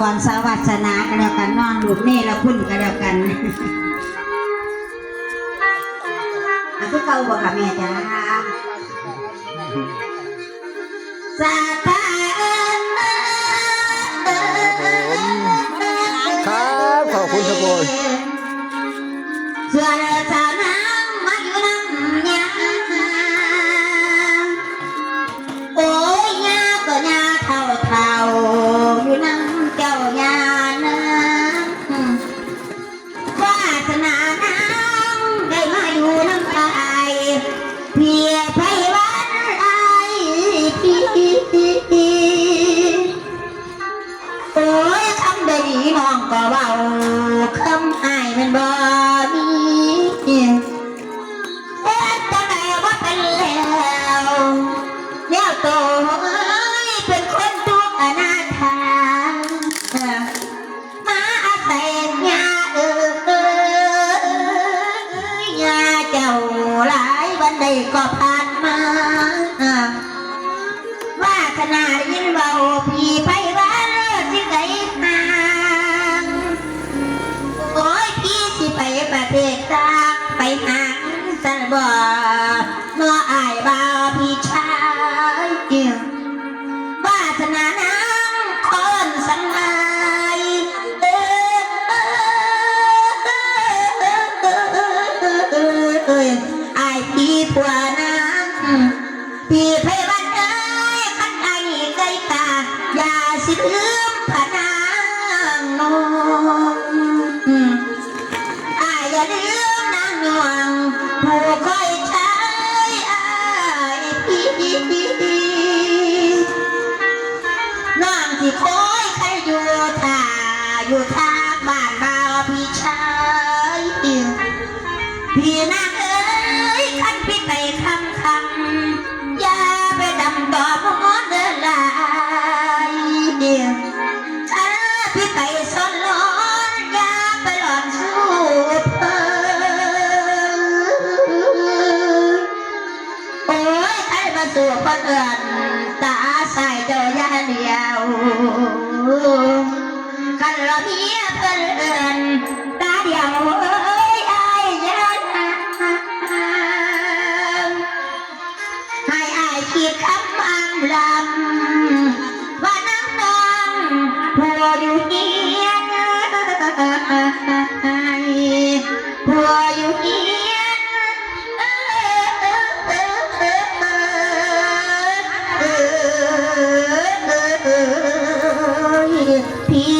ก่อนสวัสนาก็แล้วกันนอนลูกนี่แล้วคุณก็แล้วกันอะคือเก่าบ่ค่ะแม่จ้าสาธาครับขอบคุณครับผมเสื้อเรือสา ไพวันไอพีโอ้ยคำใดน้องก็เบาคำอมันบ่มีเอ็ดจังใดว่าเป็นแล้วเนี่ยโตเอ้เป็นคนทุกข์อนาถาเออมาอาศัยยาเออเออยาเจ้าหลายวันใดก็ผ่าน มาว่าขนาดยินเบาพี่ไปว่าเลิศที่ไกลห่างโอ้ยพี่สิไปประเทศต่างไปหางสันบ่เนาะำพี่เพวันเอ้ยขันไอ้ไก่ตาอย่าสิลืมพะนางนงอายอย่าลืมนางนวงผู้คอยใช้อายน้องที่คอยใครอยู่ท่าอยู่ทางบ้านบ่าวพี่ชายพี่นา คนงเอิญตาใสาเจอย่าเดียวกันเราเพียเพิ่นอิญตาเดียวเอ้ยไอ้ยันให้อ้ขีดคำอันลำว่านั่งนอนผัวอยู่เฮียนผัว 你